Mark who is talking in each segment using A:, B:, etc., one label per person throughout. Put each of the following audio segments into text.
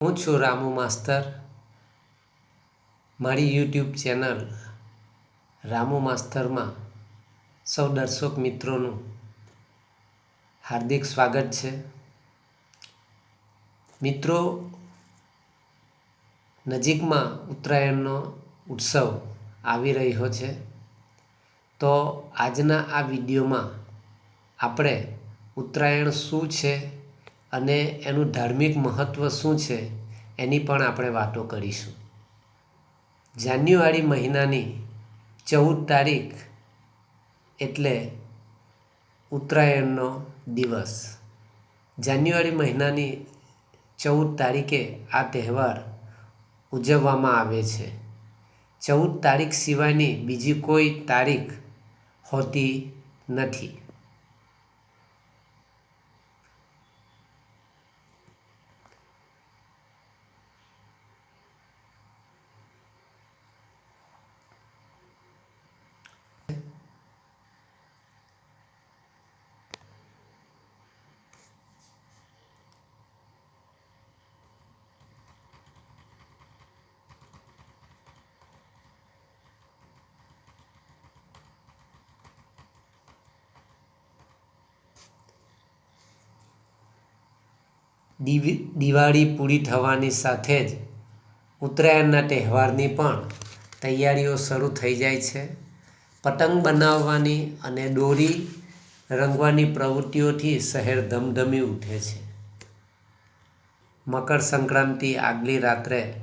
A: હું છું રામુ માસ્તર. મારી યુટ્યુબ ચેનલ રામુ માસ્તરમાં સૌ દર્શક મિત્રોનું હાર્દિક સ્વાગત છે. મિત્રો, નજીકમાં ઉત્તરાયણનો ઉત્સવ આવી રહ્યો છે. તો આજના આ વિડીયોમાં આપણે ઉત્તરાયણ શું છે અને એનું ધાર્મિક મહત્ત્વ શું છે, એની પણ આપણે વાતો કરીશું. જાન્યુઆરી મહિનાની ચૌદ તારીખ એટલે ઉત્તરાયણનો દિવસ. જાન્યુઆરી મહિનાની ચૌદ તારીખે આ તહેવાર ઉજવવામાં આવે છે. ચૌદ તારીખ સિવાયની બીજી કોઈ તારીખ હોતી નથી. દિવાળી પૂરી થવાની સાથે જ ઉત્તરાયણના તહેવારની પણ તૈયારીઓ શરૂ થઈ જાય છે. પતંગ બનાવવાની અને દોરી રંગવાની પ્રવૃત્તિઓથી શહેર ધમધમી ઉઠે છે. મકર સંક્રાંતિ આગલી રાત્રે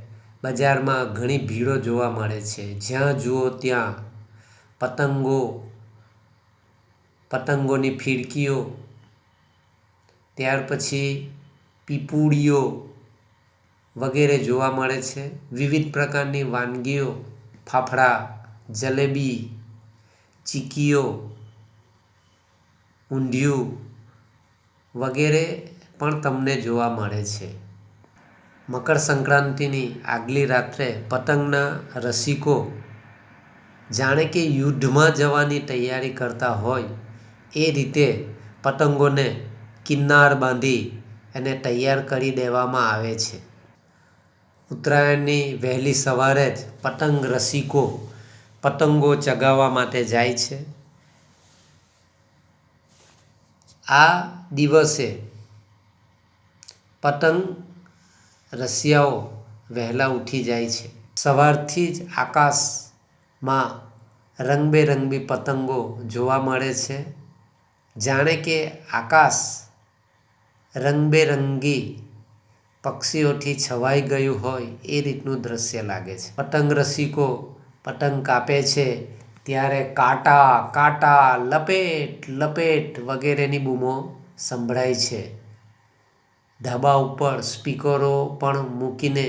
A: બજારમાં ઘણી ભીડો જોવા મળે છે. જ્યાં જુઓ ત્યાં પતંગો, પતંગોની ફીરકીઓ. ત્યાર પછી પીપુડીઓ વગેરે જોવા મળે છે. વિવિધ પ્રકારની વાનગીઓ, ફાફડા, જલેબી, ચીકીઓ, ઊંધિયું વગેરે પણ તમને જોવા મળે છે. મકર સંક્રાંતિની આગલી રાત્રે પતંગના રસિકો જાણે કે યુદ્ધમાં જવાની તૈયારી કરતા હોય, એ રીતે પતંગોને કિન્નાર બાંધી એને તૈયાર કરી દેવામાં આવે છે. ઉત્તરાયણની વહેલી સવારે જ પતંગ રસિકો પતંગો ચગાવવા માટે જાય છે. આ દિવસે પતંગ રસિયાઓ વહેલા ઉઠી જાય છે. સવારથી જ આકાશમાં રંગબેરંગી પતંગો જોવા મળે છે. જાણે કે આકાશ રંગબેરંગી પક્ષીઓથી છવાઈ ગયું હોય એ રીતનું દ્રશ્ય લાગે છે. પતંગ રસિકો પતંગ કાપે છે, ત્યારે કાંટા કાંટા, લપેટ લપેટ વગેરેની બૂમો સંભળાય છે. ધાબા ઉપર સ્પીકરો પણ મૂકીને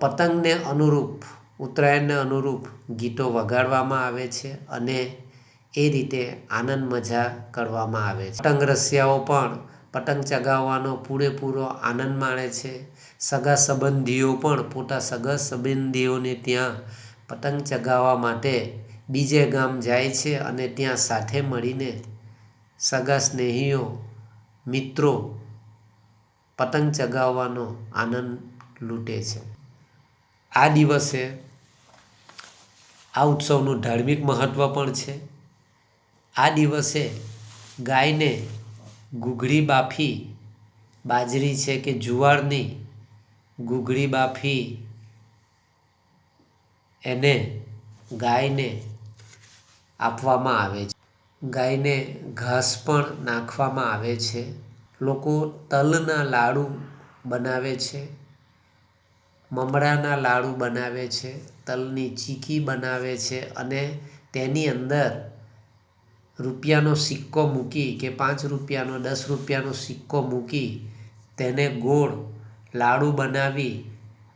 A: પતંગને અનુરૂપ, ઉત્તરાયણને અનુરૂપ ગીતો વગાડવામાં આવે છે અને એ રીતે આનંદ મજા કરવામાં આવે છે. પતંગ રસિયાઓ પણ પતંગ ચગાવવાનો પૂરેપૂરો આનંદ માણે છે. સગા સંબંધીઓ પણ પોતા સગા સંબંધીઓને ત્યાં પતંગ ચગાવવા માટે બીજે ગામ જાય છે અને ત્યાં સાથે મળીને સગા સ્નેહીઓ, મિત્રો પતંગ ચગાવવાનો આનંદ લૂંટે છે. આ દિવસે આ ઉત્સવનું ધાર્મિક મહત્ત્વ પણ છે. આ દિવસે ગાયને ઘૂઘડી બાફી, બાજરી છે કે જુવારની ઘૂઘડી બાફી, એને ગાયને આપવામાં આવે છે. ગાયને ઘાસ પણ નાખવામાં આવે છે. લોકો તલના લાડુ બનાવે છે. મમરાના લાડુ બનાવે છે. તલની ચીકી બનાવે છે અને તેની અંદર રૂપિયાનો સિક્કો મૂકી કે પાંચ રૂપિયાનો, દસ રૂપિયાનો સિક્કો મૂકી તેને ગોળ, લાડુ બનાવી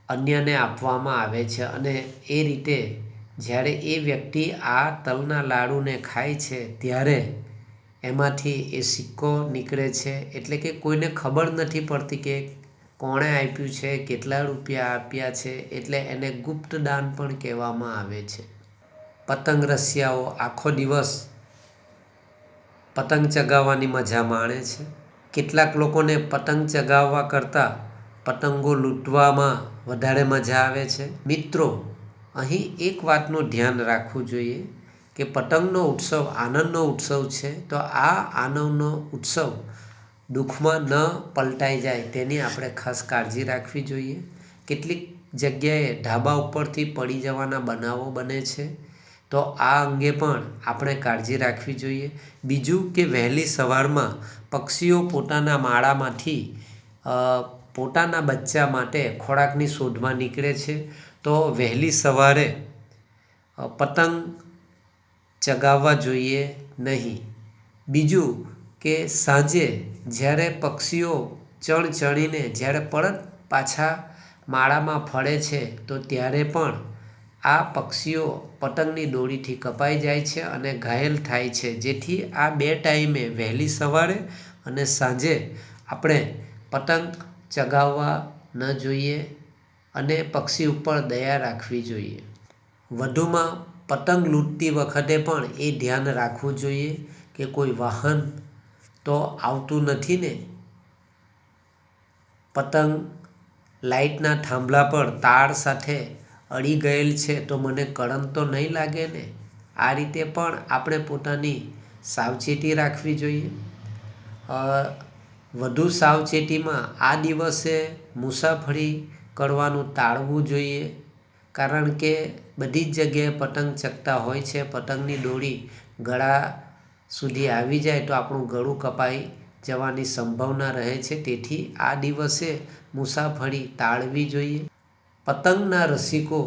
A: અન્યને આપવામાં આવે છે. અને એ રીતે જ્યારે એ વ્યક્તિ આ તલના લાડુને ખાય છે, ત્યારે એમાંથી એ સિક્કો નીકળે છે. એટલે કે કોઈને ખબર નથી પડતી કે કોણે આપ્યું છે, કેટલા રૂપિયા આપ્યા છે, એટલે એને ગુપ્ત દાન પણ કહેવામાં આવે છે. પતંગ રસિયાઓ આખો દિવસ પતંગ ચગાવવાની મજા માણે છે. કેટલાક લોકોને પતંગ ચગાવવા કરતાં પતંગો લૂંટવામાં વધારે મજા આવે છે. મિત્રો, અહીં એક વાતનું ધ્યાન રાખવું જોઈએ કે પતંગનો ઉત્સવ આનંદનો ઉત્સવ છે તો આ આનંદનો ઉત્સવ દુઃખમાં ન પલટાઈ જાય તેની આપણે ખાસ કાળજી રાખવી જોઈએ. કેટલીક જગ્યાએ ઢાબા ઉપરથી પડી જવાના બનાવો બને છે. તો આ અંગે પણ આપણે કાળજી રાખવી જોઈએ. બીજું કે વહેલી સવારમાં પક્ષીઓ પોતાના માળામાંથી પોતાના બચ્ચા માટે ખોરાકની શોધમાં નીકળે છે. તો વહેલી સવારે પતંગ ચગાવવા જોઈએ નહીં. બીજું કે સાંજે જ્યારે પક્ષીઓ ચણ ચણીને જ્યારે પરત પાછા માળામાં ફળે છે, તો ત્યારે પણ આ પક્ષીઓ પતંગની દોરીથી કપાઈ જાય છે અને ઘાયલ થાય છે. જેથી આ બે ટાઈમે વહેલી સવારે અને સાંજે આપણે પતંગ ચગાવવા ન જોઈએ અને પક્ષી ઉપર દયા રાખવી જોઈએ. વધુમાં પતંગ લૂંટતી વખતે પણ એ ધ્યાન રાખવું જોઈએ કે કોઈ વાહન તો આવતું નથી ને. પતંગ લાઇટના થાંભલા પર તાર સાથે અડી ગયેલ છે તો મને કરંટ તો નહીં લાગે ને? આ રીતે પણ આપણે પોતાની સાવચેતી રાખવી જોઈએ. વધુ સાવચેતીમાં આ દિવસે મુસાફરી કરવાનું ટાળવું જોઈએ. કારણ કે બધી જ જગ્યાએ પતંગ ચકતા હોય છે. પતંગની દોરી ગળા સુધી આવી જાય તો આપણું ગળું કપાઈ જવાની સંભાવના રહે છે. તેથી આ દિવસે મુસાફરી ટાળવી જોઈએ. પતંગના રસિકો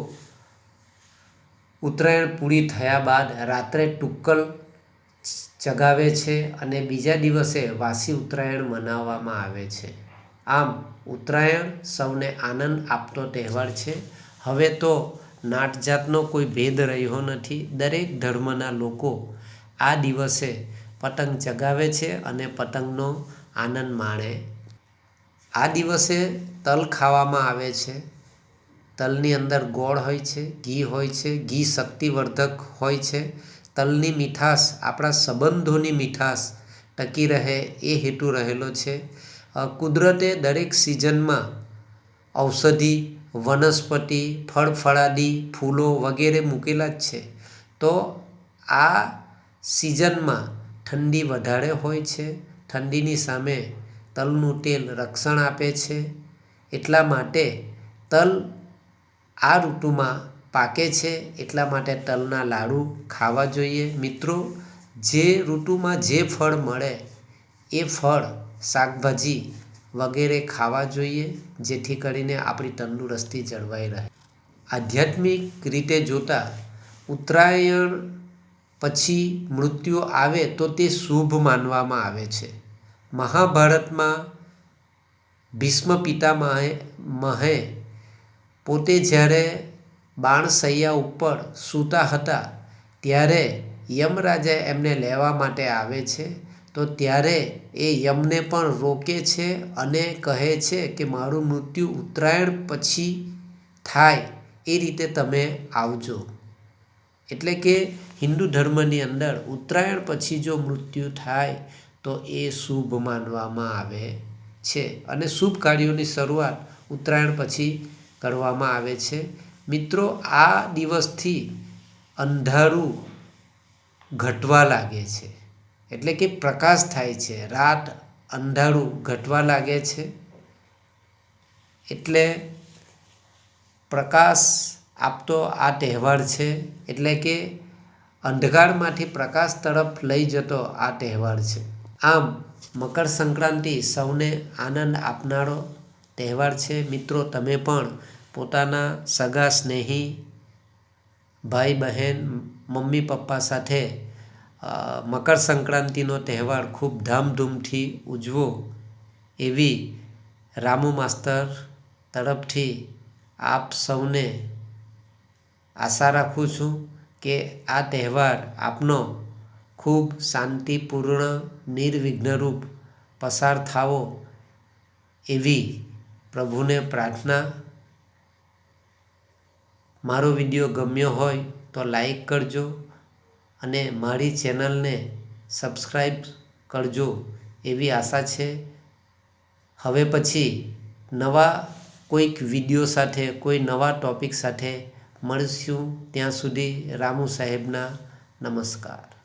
A: ઉત્તરાયણ પૂરી થયા બાદ રાત્રે ટુક્કલ ચગાવે છે અને બીજા દિવસે વાસી ઉત્તરાયણ મનાવવામાં આવે છે. આમ ઉત્તરાયણ સૌને આનંદ આપતો તહેવાર છે. હવે તો નાટજાતનો કોઈ ભેદ રહ્યો નથી. દરેક ધર્મના લોકો આ દિવસે પતંગ ચગાવે છે અને પતંગનો આનંદ માણે. આ દિવસે તલ ખાવામાં આવે છે. તલની અંદર ગોળ હોય છે, ઘી હોય છે, ઘી શક્તિવર્ધક હોય છે. તલની મીઠાશ, આપણા સંબંધોની મીઠાશ ટકી રહે એ હેતુ રહેલો છે. કુદરતે દરેક સિઝનમાં ઔષધિ, વનસ્પતિ, ફળ, ફળાદી, ફૂલો વગેરે મૂકેલા જ છે. તો આ સિઝનમાં ઠંડી વધારે હોય છે. ઠંડીની સામે તલનું તેલ રક્ષણ આપે છે. એટલા માટે તલ આ ઋતુમાં પાકે છે એટલા માટે તલના લાડુ ખાવા જોઈએ. મિત્રો, જે ઋતુમાં જે ફળ મળે, એ ફળ, શાકભાજી વગેરે ખાવા જોઈએ, જેથી કરીને આપણી તંદુરસ્તી જળવાઈ રહે. આધ્યાત્મિક રીતે જોતાં ઉત્તરાયણ પછી મૃત્યુ આવે તો તે શુભ માનવામાં આવે છે. મહાભારતમાં ભીષ્મ પિતામહે, મહે પોતે જ્યારે બાણસૈયા ઉપર સૂતા હતા, ત્યારે યમરાજા એમને લેવા માટે આવે છે, તો ત્યારે એ યમને પણ રોકે છે અને કહે છે કે, મારું મૃત્યુ ઉત્તરાયણ પછી થાય, એ રીતે તમે આવજો. એટલે કે હિન્દુ ધર્મની અંદર ઉત્તરાયણ પછી જો મૃત્યુ થાય, તો એ શુભ માનવામાં આવે છે. અને શુભ કાર્યોની શરૂઆત ઉત્તરાયણ પછી કરવામાં આવે છે. મિત્રો, આ દિવસથી અંધારું ઘટવા લાગે છે. એટલે કે પ્રકાશ થાય છે. રાત અંધારું ઘટવા લાગે છે. એટલે પ્રકાશ આપતો આ તહેવાર છે. એટલે કે અંધકારમાંથી પ્રકાશ તરફ લઈ જતો આ તહેવાર છે. આમ મકર સંક્રાંતિ સૌને આનંદ આપનારો તહેવાર છે. મિત્રો, તમે પણ પોતાના સગા સ્નેહી, ભાઈ, બહેન, મમ્મી, પપ્પા સાથે મકર સંક્રાંતિનો તહેવાર ખૂબ ધામધૂમથી ઉજવો એવી રામુ માસ્તર તરફથી આપ સૌને આશા રાખું છું કે આ તહેવાર આપનો ખૂબ શાંતિપૂર્ણ, નિર્વિઘ્નરૂપ પસાર થાવો એવી પ્રભુને પ્રાર્થના. મારો વીડિયો ગમ્યો હોય તો લાઈક કરજો અને મારી ચેનલને સબસ્ક્રાઈબ કરજો એવી આશા છે. હવે પછી નવા કોઈક વીડિયો સાથે, કોઈ નવા ટોપિક સાથે મળીશું. ત્યાં સુધી રામુ સાહેબના નમસ્કાર.